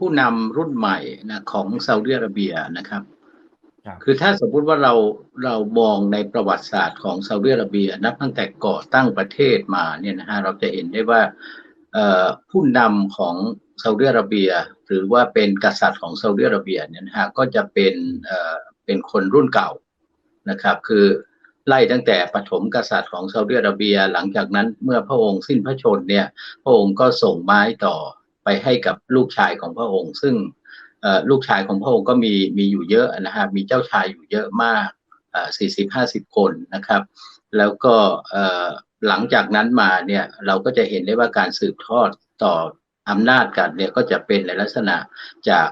ผู้นำรุ่นใหม่นะของซาอุดิอาระเบียนะครับครับคือถ้าสมมุติว่าเราเรามองในประวัติศาสตร์ของซาอุดิอาระเบีย นับตั้งแต่ก่อตั้งประเทศมาเนี่ยนะฮะเราจะเห็นได้ว่าเอ่อผู้นำของซาอุดิอาระเบีย หรือว่าเป็นกษัตริย์ของซาอุดิอาระเบียเนี่ยนะฮะก็จะเป็นเอ่อเป็นคนรุ่นเก่านะครับ คือไล่ตั้งแต่ปฐมกษัตริย์ของซาอุดิอาระเบีย หลังจากนั้นเมื่อพระองค์สิ้นพระชนม์เนี่ยพระองค์ก็ส่งไม้ต่อไป ให้กับลูกชายของพระองค์ ซึ่งลูกชายของพระองค์ก็มีมีอยู่เยอะนะฮะมีเจ้าชายอยู่เยอะมากสี่สิบห้าสิบคนนะครับ แล้วก็หลังจากนั้นมาเนี่ยเราก็จะเห็นได้ว่าการสืบทอดต่ออำนาจกันเนี่ยก็จะเป็นในลักษณะจาก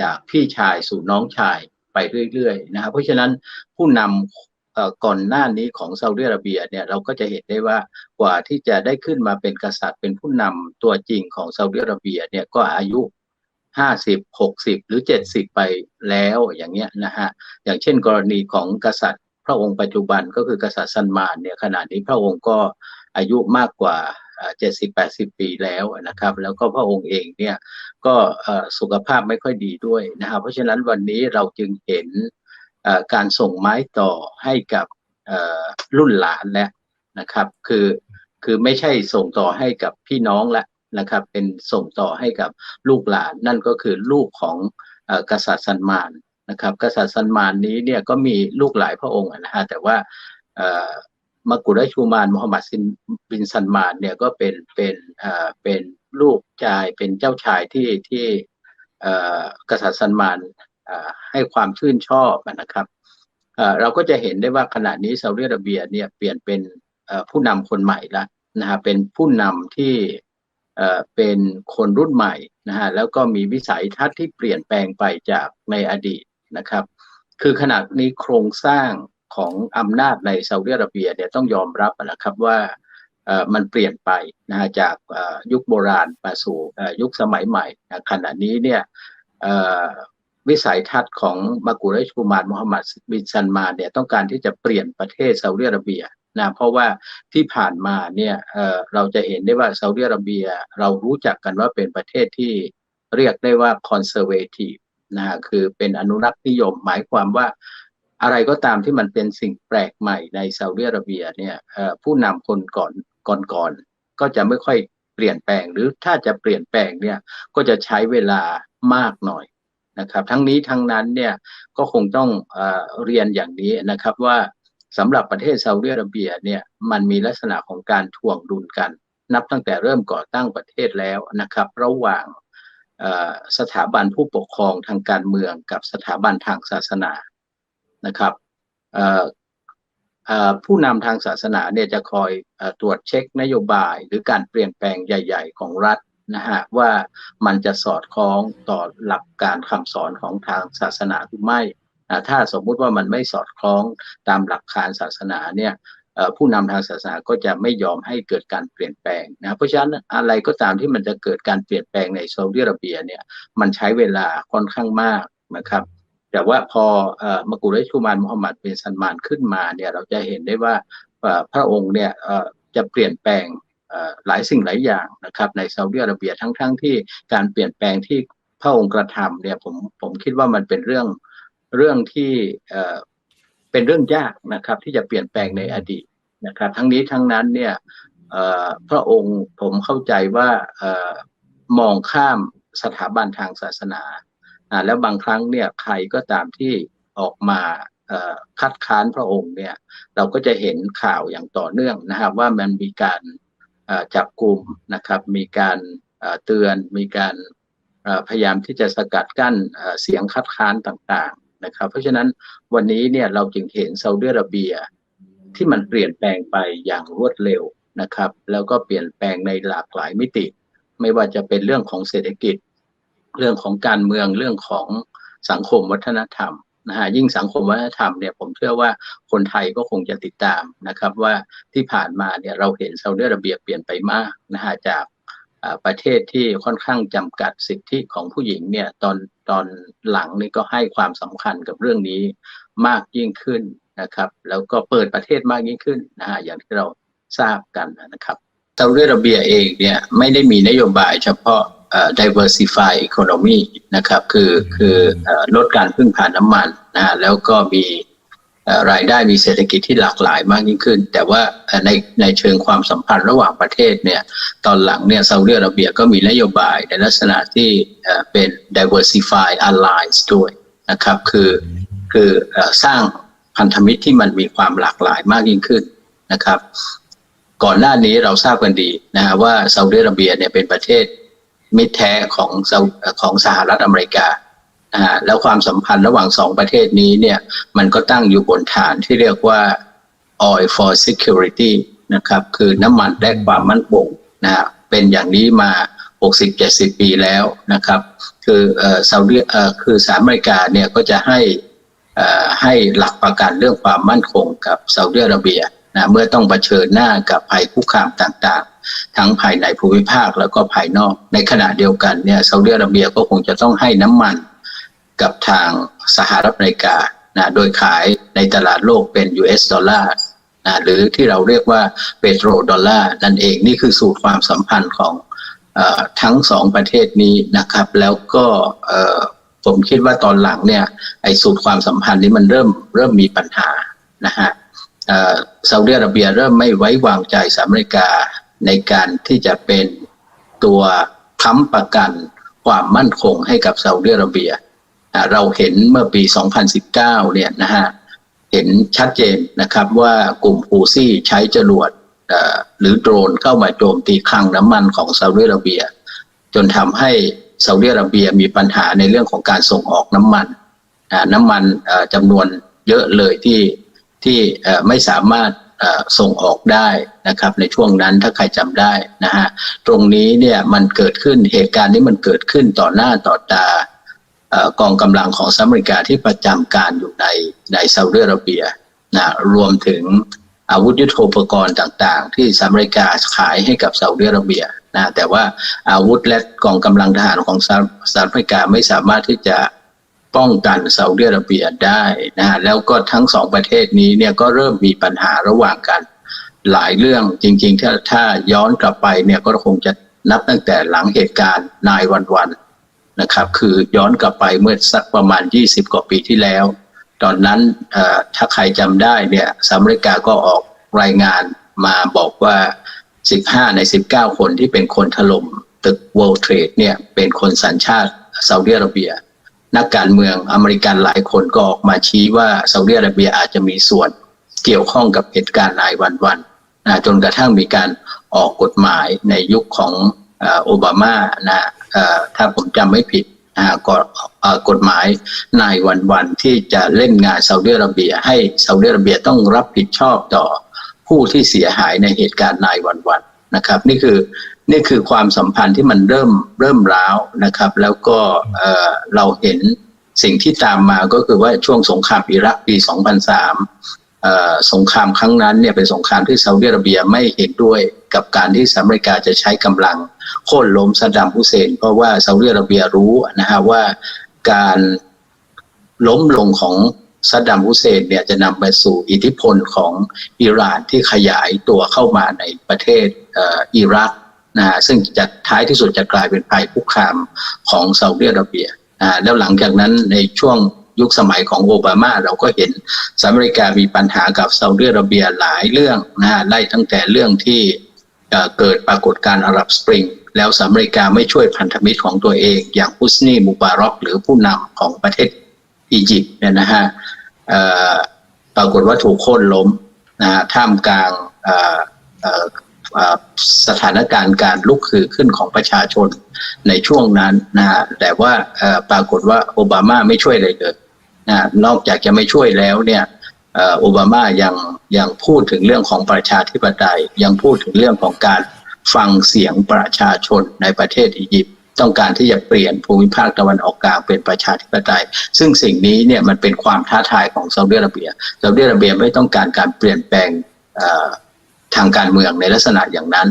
จากพี่ชายสู่น้องชายไปเรื่อยๆนะครับเพราะฉะนั้นผู้นำ ก่อนหน้านี้ของซาอุดิอาระเบียเนี่ยเราก็จะเห็นได้ว่ากว่าที่จะได้ขึ้นมาเป็นกษัตริย์เป็นผู้นำตัวจริงของซาอุดิอาระเบียเนี่ยก็อายุห้าสิบหกสิบหรือเจ็ดสิบไปแล้วอย่างเงี้ยนะฮะอย่างเช่นกรณีของกษัตริย์ พระองค์ปัจจุบันก็คือกษัตริย์ซันมานเนี่ยขณะนี้พระองค์ก็อายุมากกว่าเจ็ดสิบแปดสิบปีแล้วนะครับ แล้วก็พระองค์เองเนี่ยก็สุขภาพไม่ค่อยดีด้วยนะครับเพราะฉะนั้นวันนี้เราจึงเห็น การส่งไม้ต่อให้กับรุ่นหลานแล้วนะครับ คือคือไม่ใช่ส่งต่อให้กับพี่น้องแล้วนะครับ เป็นส่งต่อให้กับลูกหลาน นั่นก็คือลูกของอกษัตริย์ซันมานนะครับ กษัตริย์ซันมานนี้เนี่ยก็มีลูกหลายพระองค์นะฮะแต่ว่าเอ่อมกุฎราชกุมารมูฮัมหมัดซินบินซันมานเนี่ยก็เป็นเป็นเป็นลูกชายเป็นเจ้าชายที่ที่กษัตริย์ซันมาน ให้ความชื่นชอบนะครับเราก็จะเห็นได้ว่าขณะนี้ซาอุดิอาระเบียเนี่ยเปลี่ยนเป็นผู้นำคนใหม่ละนะฮะเป็นผู้นำที่เป็นคนรุ่นใหม่นะฮะแล้วก็มีวิสัยทัศน์ที่เปลี่ยนแปลงไปจากในอดีตนะครับ คือขนาดนี้โครงสร้างของอำนาจในซาอุดิอาระเบียเนี่ยต้องยอมรับนะครับว่ามันเปลี่ยนไปนะฮะจากยุคโบราณมาสู่ยุคสมัยใหม่ขณะนี้เนี่ย วิสัยทัศน์ของมากุเรชกุมารมูฮัมหมัดบินซันมาเนี่ยต้องการที่จะเปลี่ยนประเทศซาอุดิอาระเบียนะเพราะว่าที่ผ่านมาเนี่ยเเราจะเห็นได้ว่าซาอุดิอาระเบียเรารู้จักกันว่าเป็นประเทศที่เรียกได้ว่าคอนเซอร์เวทีฟนะคือเป็นอนุรักษ์นิยม หมายความว่าอะไรก็ตามที่มันเป็นสิ่งแปลกใหม่ในซาอุดิอาระเบียเนี่ยผู้นำคนก่อนก่อนก่อนก็จะไม่ค่อยเปลี่ยนแปลงหรือถ้าจะเปลี่ยนแปลงเนี่ยก็จะใช้เวลามากหน่อย นะครับ ทั้งนี้ทั้งนั้นเนี่ยก็คงต้องเอเรียนอย่างนี้นะครับว่าสำหรับประเทศซาอุดิอาระเบียเนี่ยมันมีลักษณะของการทวงดุลกัน นับตั้งแต่เริ่มก่อตั้งประเทศแล้วนะครับ ระหว่างสถาบันผู้ปกครองทางการเมืองกับสถาบันทางศาสนานะครับผู้นำทางศาสนาเนี่ยจะคอยอตรวจเช็คนโยบายหรือการเปลี่ยนแปลงใหญ่ ๆ ของรัฐ นะฮะว่ามันจะสอดคล้องต่อหลักการคำสอนของทางศาสนาหรือไม่นะถ้าสมมุติว่ามันไม่สอดคล้องตามหลักการศาสนาเนี่ยผู้นำทางศาสนาก็จะไม่ยอมให้เกิดการเปลี่ยนแปลงนะเพราะฉะนั้นอะไรก็ตามที่มันจะเกิดการเปลี่ยนแปลงในซาอุดิอาระเบียเนี่ยมันใช้เวลาค่อนข้างมากนะครับ แต่ว่าพออมกุเรชกุมารมูฮัมหมัดเป็นซันมานขึ้นมาเนี่ยเราจะเห็นได้ว่าพระองค์เนี่ยจะเปลี่ยนแปลง หลายสิ่งหลายอย่างนะครับในซาอุดิอาระเบียทั้งๆทที่การเปลี่ยนแปลงที่พระองค์กระทำเนี่ยผมผมคิดว่ามันเป็นเรื่องเรื่องที่เป็นเรื่องยากนะครับ ที่จะเปลี่ยนแปลงในอดีตนะครับ ทั้งนี้ทั้งนั้นเนี่ยพระองค์ผมเข้าใจว่ามองข้ามสถาบันทางศาสนาแล้วบางครั้งเนี่ยใครก็ตามที่ออกมาคัดค้านพระองค์เนี่ย เราก็จะเห็นข่าวอย่างต่อเนื่องนะครับว่ามันมีการ จับกลุ่มนะครับ มีการเตือนมีการพยายามที่จะสกัดกั้นเสียงคัดค้านต่างๆนะครับ เพราะฉะนั้นวันนี้เนี่ยเราจึงเห็นซาอุดิอาระเบียที่มันเปลี่ยนแปลงไปอย่างรวดเร็วนะครับ แล้วก็เปลี่ยนแปลงในหลากหลายมิติ ไม่ว่าจะเป็นเรื่องของเศรษฐกิจ เรื่องของการเมืองเรื่องของสังคมวัฒนธรรม นะฮะยิ่งสังคมวัฒนธรรมเนี่ยผมเชื่อว่าคนไทยก็คงจะติดตามนะครับว่าที่ผ่านมาเนี่ยเราเห็นซาอุดิอาระเบียเปลี่ยนไปมากนะฮะจากประเทศที่ค่อนข้างจำกัดสิทธิของผู้หญิงเนี่ยตอนตอนหลังนี่ก็ให้ความสำคัญกับเรื่องนี้มากยิ่งขึ้นนะครับ แล้วก็เปิดประเทศมากยิ่งขึ้นนะฮะอย่างที่เราทราบกันนะครับซาอุดิอาระเบียเองเนี่ยไม่ได้มีนโยบายเฉพาะ diversify economy นะครับคือคือเอ่อลดการพึ่งพาน้ำมันนะฮะแล้วก็มีเอ่อรายได้มีเศรษฐกิจที่หลากหลายมากยิ่งขึ้น แต่ว่าเอ่อในในเชิงความสัมพันธ์ระหว่างประเทศเนี่ยตอนหลังเนี่ยซาอุดิอาระเบียก็มีนโยบายในลักษณะที่เอ่อเป็น diversify alliance ด้วยนะครับคือคือเอ่อสร้างพันธมิตรที่มันมีความหลากหลายมากยิ่งขึ้นนะครับ ก่อนหน้านี้เราทราบกันดีนะฮะว่าซาอุดิอาระเบียเนี่ยเป็นประเทศ มิตรแท้ของของสหรัฐอเมริกาแล้วความสัมพันธ์ระหว่างสองประเทศนี้เนี่ยมันก็ตั้งอยู่บนฐานที่เรียกว่า oil for security นะครับคือน้ำมันและความมั่นคงนะเป็นอย่างนี้มา 60-70 ปีแล้วนะครับ คือเอ่อซาอุดิเอ่อคือสหรัฐอเมริกาเนี่ยก็จะให้ให้หลักประกันเรื่องความมั่นคงกับซาอุดิอาระเบีย นะเมื่อต้องเผชิญหน้ากับภัยคุกคามต่างๆ ทั้งภายในภูมิภาคแล้วก็ภายนอก ในขณะเดียวกันเนี่ยซาอุดิอาระเบียก็คงจะต้องให้น้ำมันกับทางสหรัฐอเมริกานะโดยขายในตลาดโลกเป็น US ดอลลาร์นะหรือที่เราเรียกว่าเปโตรดอลลาร์นั่นเองนี่คือสูตรความสัมพันธ์ของอทั้งสองประเทศนี้นะครับ แล้วก็ผมคิดว่าตอนหลังเนี่ยไอ้สูตรความสัมพันธ์นี้มันเริ่มเริ่มมีปัญหานะฮะ ซาอุดิอาระเบียเริ่มไม่ไว้วางใจสหรัฐอเมริกาในการที่จะเป็นตัวค้ำประกันความมั่นคงให้กับซาอุดิอาระเบีย เราเห็นเมื่อปี 2019 เนี่ยนะฮะ เห็นชัดเจนนะครับว่ากลุ่มฮูซี่ใช้จรวดหรือโดรนเข้ามาโจมตีคลังน้ำมันของซาอุดิอาระเบีย จนทำให้ซาอุดิอาระเบียมีปัญหาในเรื่องของการส่งออกน้ำมัน น้ำมันจำนวนเยอะเลยที่ ที่ไม่สามารถส่งออกได้นะครับในช่วงนั้นถ้าใครจำได้นะฮะตรงนี้เนี่ยมันเกิดขึ้นเหตุการณ์นี้มันเกิดขึ้นต่อหน้าต่อตาอกองกำลังของสหรัฐอเมริกาที่ประจำการอยู่ในในซาอุดิอาระเบียนะรวมถึงอาวุธยุทโธปกรณ์ต่างๆ ที่สหรัฐอเมริกาขายให้กับซาอุดิอาระเบียนะแต่ว่าอาวุธและกองกำลังทหารของสหรัฐอเมริกาไม่สามารถที่จะ ป้องกันซาอุดิอาระเบียได้นะฮะแล้วก็ทั้งสองประเทศนี้เนี่ยก็เริ่มมีปัญหาระหว่างกัน หลายเรื่องจริง ๆ ถ้าถ้าย้อนกลับไปเนี่ยก็คงจะนับตั้งแต่หลังเหตุการณ์นายวันวันๆนะครับ คือย้อนกลับไปเมื่อสักประมาณ 20 กว่าปีที่แล้ว ตอนนั้นถ้าใครจำได้เนี่ยสหรัฐอเมริกาก็ออกรายงานมาบอกว่า 15 ใน 19 คนที่เป็นคนถล่มตึก World Trade เนี่ยเป็นคนสัญชาติซาอุดิอาระเบีย นักการเมืองอเมริกันหลายคนก็ออกมาชี้ว่าซาอุดิอาระเบียอาจจะมีส่วนเกี่ยวข้องกับเหตุการณ์นายวันวันๆนะจนกระทั่งมีการออกกฎหมายในยุคของโอบามานะถ้าผมจำไม่ผิดนะก็กฎหมายนายวันวันที่จะเล่นงานซาอุดิอาระเบีย ให้ซาอุดิอาระเบียต้องรับผิดชอบต่อผู้ที่เสียหายในเหตุการณ์นายวันวัน นะครับ นี่คือนี่คือความสัมพันธ์ที่มันเริ่มเริ่มร้าวนะครับ แล้วก็เออเราเห็นสิ่งที่ตามมาก็คือว่าช่วงสงครามอิรักปี 2003 สงครามครั้งนั้นเนี่ยเป็นสงครามที่ซาอุดิอาระเบียไม่เห็นด้วยกับการที่สหรัฐอเมริกาจะใช้กำลังโค่นล้มซัดดัมฮุเซน เพราะว่าซาอุดิอาระเบียรู้นะฮะว่าการล้มลงของ ซัดดัมฮุเซนเนี่ยจะนำไปสู่อิทธิพลของอิหร่านที่ขยายตัวเข้ามาในประเทศอ,อิรักนะซึ่งจะท้ายที่สุดจะกลายเป็นภัยคุกคามของซาอุดิอาระเบียอ่าแล้วหลังจากนั้นในช่วงยุคสมัยของโอบามาเราก็เห็นสหรัฐอเมริกามีปัญหากับซาอุดิอาระเบียหลายเรื่องนะไล่ตั้งแต่เรื่องที่เเกิดปรากฏการณ์อาหรับสปริงแล้วสหรัฐอเมริกาไม่ช่วยพันธมิตรของตัวเอง อย่างฮุสนีมูบารอกหรือผู้นำของประเทศ อียิปต์เนี่ยนะฮะปรากฏว่าถูกโค่นล้มนะฮะท่ามกลางสถานการณ์การลุกคือขึ้นของประชาชนในช่วงนั้นนะฮะแต่ว่าปรากฏว่าโอบามาไม่ช่วยเลยเลยนะนอกจากจะไม่ช่วยแล้วเนี่ยโอบามายังยังพูดถึงเรื่องของประชาธิปไตย ยังพูดถึงเรื่องของการฟังเสียงประชาชนในประเทศอียิปต์ ต้องการที่จะเปลี่ยนภูมิภาคตะวันออกกลางเป็นประชาธิปไตย ซึ่งสิ่งนี้เนี่ยมันเป็นความท้าทายของซาอุดิอาระเบียซาอุดิอาระเบียไม่ต้องการการเปลี่ยนแปลงทางการเมืองในลักษณะอย่างนั้น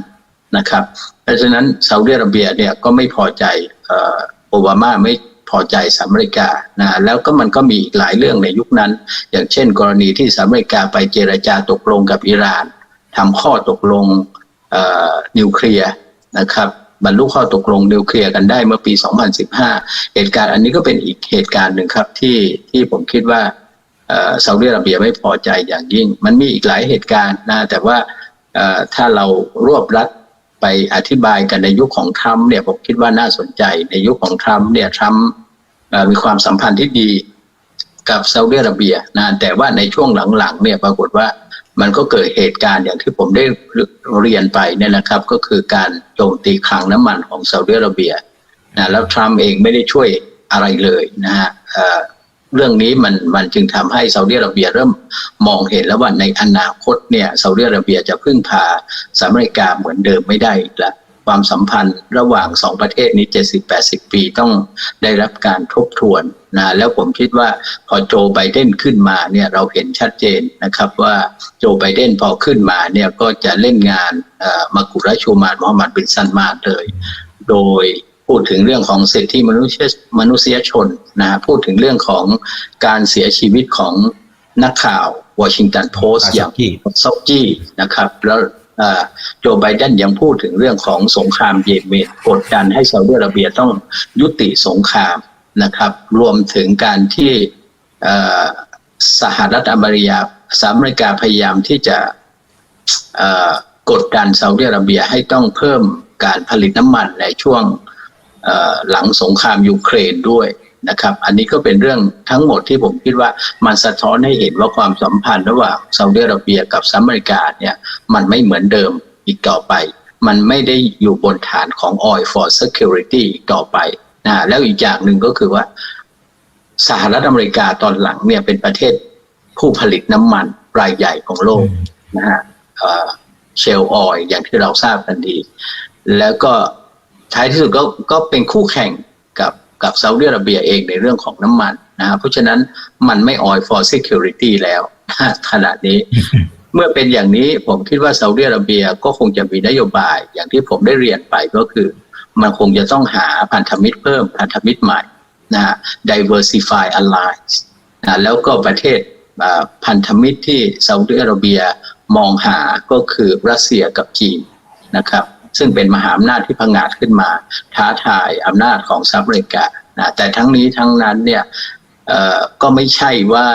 นะครับ เพราะฉะนั้นซาอุดิอาระเบียเนี่ยก็ไม่พอใจโอบามาไม่พอใจสหรัฐอเมริกานะแล้วก็มันก็มีอีกหลายเรื่องในยุคนั้น อย่างเช่น กรณีที่สหรัฐอเมริกาไปเจรจาตกลงกับอิหร่านทำข้อตกลงนิวเคลียร์นะครับ บรรลุข้อตกลงนิวเคลียร์กันได้เมื่อปี 2015 เหตุการณ์อันนี้ก็เป็นอีกเหตุการณ์หนึ่งครับที่ที่ผมคิดว่าเซาอุดิอาระเบียไม่พอใจอย่างยิ่ง มันมีอีกหลายเหตุการณ์นะแต่ว่าถ้าเรารวบรัดไปอธิบายกันในยุคของทรัมป์เนี่ยผมคิดว่าน่าสนใจในยุคของทรัมป์เนี่ยทรัมป์มีความสัมพันธ์ที่ดีกับซาอุดิอาระเบียนะแต่ว่าในช่วงหลังๆเนี่ยปรากฏว่า มันก็เกิดเหตุการณ์อย่างที่ผมได้เรียนไปเนี่ยนะครับ ก็คือการโจมตีคลังน้ำมันของซาอุดิอาระเบียนะแล้วทรัมป์เองไม่ได้ช่วยอะไรเลยนะฮะเรื่องนี้มันมันจึงทำให้ซาอุดิอาระเบียเริ่มมองเห็นแล้วว่าในอนาคตเนี่ยซาอุดิอาระเบียจะพึ่งพาสหรัฐอเมริกาเหมือนเดิมไม่ได้อีกแล้ว ความสัมพันธ์ระหว่างสองประเทศนี้ 70-80 ปีต้องได้รับการทบทวนนะแล้วผมคิดว่าพอโจไบเดนขึ้นมาเนี่ยเราเห็นชัดเจนนะครับว่าโจไบเดนพอขึ้นมาเนี่ยก็จะเล่นงานเอ่อมากุราชูมานมอฮัมหมัดบินซันมากเลย โดยพูดถึงเรื่องของสิทธิมนุษยมนุษยชนนะพูดถึงเรื่องของการเสียชีวิตของนักข่าววอชิงตันโพสต์อย่างซอกจี้นะครับ แล้วเอ่อ โจไบเดนยังพูดถึงเรื่องของสงครามเยเมนกดดันให้ซาอุดิอาระเบียต้องยุติสงครามนะครับ รวมถึงการที่สหรัฐอเมริกาสหรัฐอเมริกาพยายามที่จะกดดันซาอุดิอาระเบียให้ต้องเพิ่มการผลิตน้ำมันในช่วงหลังสงครามยูเครนด้วย นะครับ อันนี้ก็เป็นเรื่องทั้งหมดที่ผมคิดว่ามันสะท้อนให้เห็นว่าความสัมพันธ์ระหว่างซาอุดิอาระเบียกับสหรัฐอเมริกาเนี่ยมันไม่เหมือนเดิมอีกต่อไป มันไม่ได้อยู่บนฐานของ oil for security อีกต่อไปนะแล้วอีกอย่างหนึ่งก็คือว่า สหรัฐอเมริกาตอนหลังเนี่ยเป็นประเทศผู้ผลิตน้ำมันรายใหญ่ของโลกนะฮะเชลออยอย่างที่เราทราบกันดี แล้วก็ท้ายที่สุดก็ก็เป็นคู่แข่งกับ กับซาอุดิอาระเบียเองในเรื่องของน้ำมันนะฮะเพราะฉะนั้นมันไม่ oil for security แล้วขณะนี้ เมื่อเป็นอย่างนี้ผมคิดว่าซาอุดิอาระเบียก็คงจะมีนโยบาย อย่างที่ผมได้เรียนไปก็คือ มันคงจะต้องหาพันธมิตรเพิ่มพันธมิตรใหม่นะฮะ diversify alliance นะแล้วก็ประเทศอ่าพันธมิตรที่ซาอุดิอาระเบียมองหาก็คือรัสเซียกับจีนนะครับ ซึ่งเป็นมหาอำนาจที่พังอาจขึ้นมา ท้าทายอำนาจของสหรัฐอเมริกานะแต่ทั้งนี้ทั้งนั้นเนี่ยก็ไม่ใช่ว่า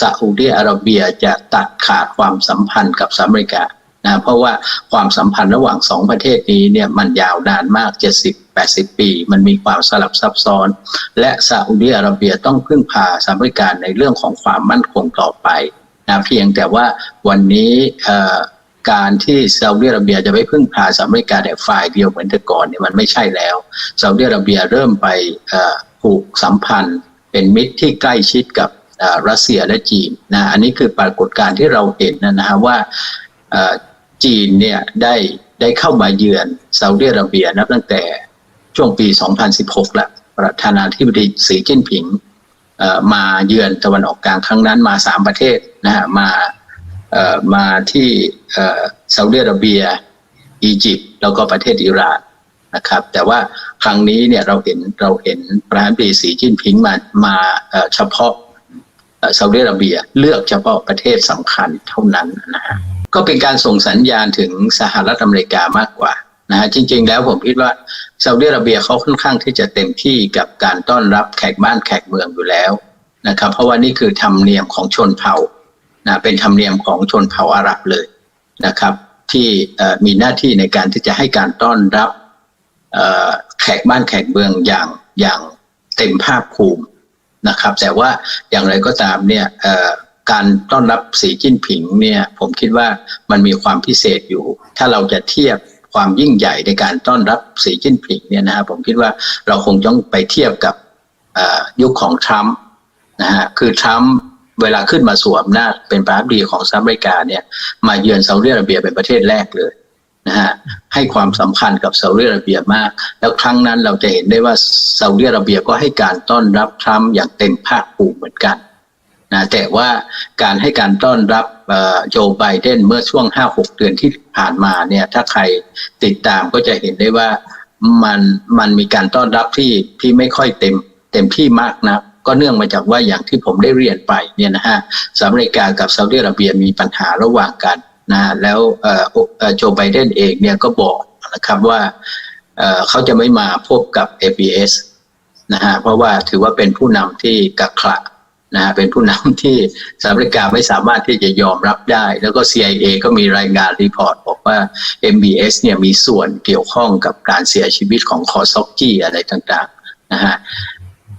ซาอุดิอาระเบียจะตัดขาดความสัมพันธ์กับสหรัฐอเมริกานะเพราะว่าความสัมพันธ์ระหว่างสองประเทศนี้เนี่ยมันยาวนานมาก 70-80 ปี มันมีความสลับซับซ้อน และซาอุดิอาระเบียต้องพึ่งพาสหรัฐอเมริกาในเรื่องของความมั่นคงต่อไปนะเพียงแต่ว่าวันนี้ การที่ซาอุดิอาระเบียจะไปพึ่งพาสหรัฐอเมริกาแต่ฝ่ายเดียวเหมือนแต่ก่อนเนี่ยมันไม่ใช่แล้วซาอุดิอาระเบียเริ่มไปผูกสัมพันธ์ เป็นมิตรที่ใกล้ชิดกับรัสเซียและจีนนะอันนี้คือปรากฏการณ์ที่เราเห็นนะฮะว่าจีนเนี่ยได้ได้เข้ามาเยือนซาอุดิอาระเบียนับตั้งแต่ช่วงปี 2016แล้วประธานาธิบดีสีจิ้นผิงมาเยือนตะวันออกกลางครั้งนั้นมาสามประเทศนะฮะมา มาที่ซาอุดิอาระเบีย อียิปต์แล้วก็ประเทศอิหร่านนะครับ แต่ว่าครั้งนี้เนี่ยเราเห็นเราเห็นประธานาธิบดีสีจิ้นผิงมามาเฉพาะซาอุดิอาระเบียเลือกเฉพาะประเทศสำคัญเท่านั้นนะฮะก็เป็นการส่งสัญญาณถึงสหรัฐอเมริกามากกว่านะฮะจริง ๆ แล้วผมคิดว่าซาอุดิอาระเบียเขาค่อนข้างที่จะเต็มที่กับการต้อนรับแขกบ้านแขกเมืองอยู่แล้วนะครับ เพราะว่านี่คือธรรมเนียมของชนเผ่า นะเป็นธรรมเนียมของชนเผ่าอาหรับเลยนะครับ ที่มีหน้าที่ในการที่จะให้การต้อนรับแขกบ้านแขกเมืองอย่างอย่างเต็มภาคภูมินะครับ แต่ว่าอย่างไรก็ตามเนี่ยการต้อนรับสีจิ้นผิงเนี่ยผมคิดว่ามันมีความพิเศษอยู่ ถ้าเราจะเทียบความยิ่งใหญ่ในการต้อนรับสีจิ้นผิงเนี่ยนะครับผมคิดว่าเราคงต้องไปเทียบกับยุคของทรัมป์นะฮะคือทรัมป์ เวลาขึ้นมาสวมอำนาเป็นประธานาธิบดีของสหรัฐอเมริกาเนี่ยมาเยือนซาอุดิอาระเบียเป็นประเทศแรกเลยนะฮะให้ความสำคัญกับซาอุดิอาระเบียมาก แล้วครั้งนั้นเราจะเห็นได้ว่าซาอุดิอาระเบียก็ให้การต้อนรับทรัมป์อย่างเต็มภาคภูมิเหมือนกันนะแต่ว่าการให้การต้อนรับโจไบเดนเมื่อช่วง 5-6 เดือนที่ผ่านมาเนี่ยถ้าใครติดตามก็จะเห็นได้ว่ามันมันมีการต้อนรับที่ที่ไม่ค่อยเต็มเต็มที่มากนะก็ ก็เนื่องมาจากว่าอย่างที่ผมได้เรียนไปเนี่ยนะฮะสหรัฐอเมริกากับซาอุดิอาระเบียมีปัญหาระหว่างกันนะฮะแล้วโจไบเดนเองเนี่ยก็บอกนะครับว่าเขาจะไม่มาพบกับ ABS นะฮะเพราะว่าถือว่าเป็นผู้นำที่กักขระนะฮะเป็นผู้นำที่สหรัฐอเมริกาไม่สามารถที่จะยอมรับได้ แล้วก็ CIA ก็มีรายงานรีพอร์ตบอกว่า MBS เนี่ยมีส่วนเกี่ยวข้องกับการเสียชีวิตของคอซอกกี้อะไรต่างๆนะฮะ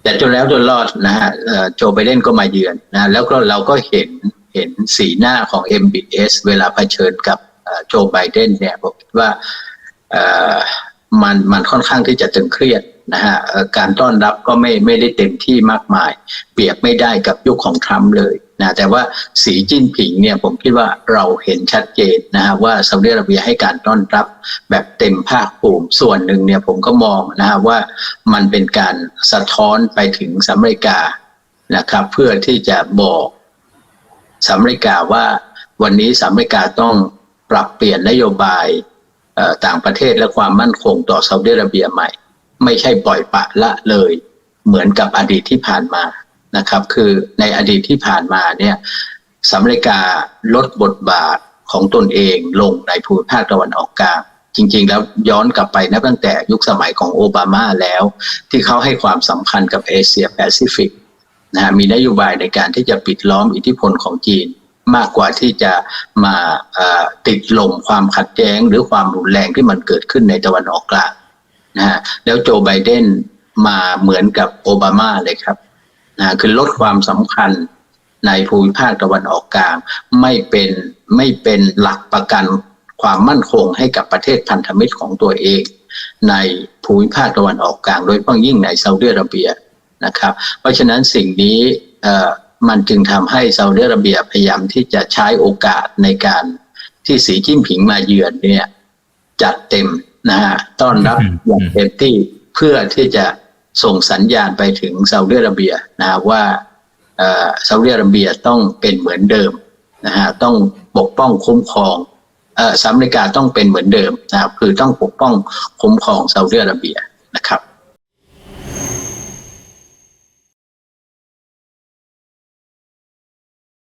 แต่จนแล้วจนรอดนะฮะโจไบเดนก็มาเยือนนะแล้วก็เราก็เห็นเห็นสีหน้าของ MBS เวลาเผชิญกับโจไบเดนเนี่ยผมคิดว่ามันมันค่อนข้างที่จะตึงเครียดนะฮะการต้อนรับก็ไม่ไม่ได้เต็มที่มากมาย เปรียบไม่ได้กับยุคของทรัมป์เลย นะแต่ว่าสีจิ้นผิงเนี่ยผมคิดว่าเราเห็นชัดเจนนะฮะว่าซาอุดิอาระเบียให้การต้อนรับแบบเต็มภาคภูมิส่วนหนึ่งเนี่ยผมก็มองนะฮะว่ามันเป็นการสะท้อนไปถึงสหรัฐอเมริกานะครับเพื่อที่จะบอกสหรัฐอเมริกาว่าวันนี้สหรัฐอเมริกาต้องปรับเปลี่ยนนโยบายต่างประเทศและความมั่นคงต่อซาอุดิอาระเบียใหม่ ไม่ใช่ปล่อยปะละเลย เหมือนกับอดีตที่ผ่านมา นะครับ คือในอดีตที่ผ่านมาเนี่ยสหรัฐอเมริกาลดบทบาทของตนเองลงในภูมิภาคตะวันออกกลางจริงๆ แล้วย้อนกลับไปนับตั้งแต่ยุคสมัยของโอบามาแล้ว ที่เขาให้ความสำคัญกับเอเชียแปซิฟิกนะฮะมีนโยบายในการที่จะปิดล้อมอิทธิพลของจีน มากกว่าที่จะมาติดลมความขัดแย้ง หรือความรุนแรงที่มันเกิดขึ้นในตะวันออกกลางนะฮะแล้วโจไบเดนมาเหมือนกับโอบามาเลยครับ นะคือลดความสำคัญในภูมิภาคตะวันออกกลางไม่เป็นไม่เป็นหลักประกันความมั่นคงให้กับประเทศพันธมิตรของตัวเอง ในภูมิภาคตะวันออกกลาง โดยเฉพาะยิ่งในซาอุดิอาระเบียนะครับ เพราะฉะนั้นสิ่งนี้มันจึงทำให้ซาอุดิอาระเบียพยายามที่จะใช้โอกาสในการที่สีจิ้นผิงมาเยือนเนี่ยจัดเต็มนะฮะต้อนรับอย่างเต็มที่เพื่อที่จะ ส่งสัญญาณไปถึงซาอุดิอาระเบียนะว่าเซาอุดิอาระเบียต้องเป็นเหมือนเดิมนะฮะต้องปกป้องคุ้มครองเอ่อสหรัฐอเมริกาต้องเป็นเหมือนเดิมนะครับคือต้องปกป้องคุ้มครองซาอุดิอาระเบียนะครับ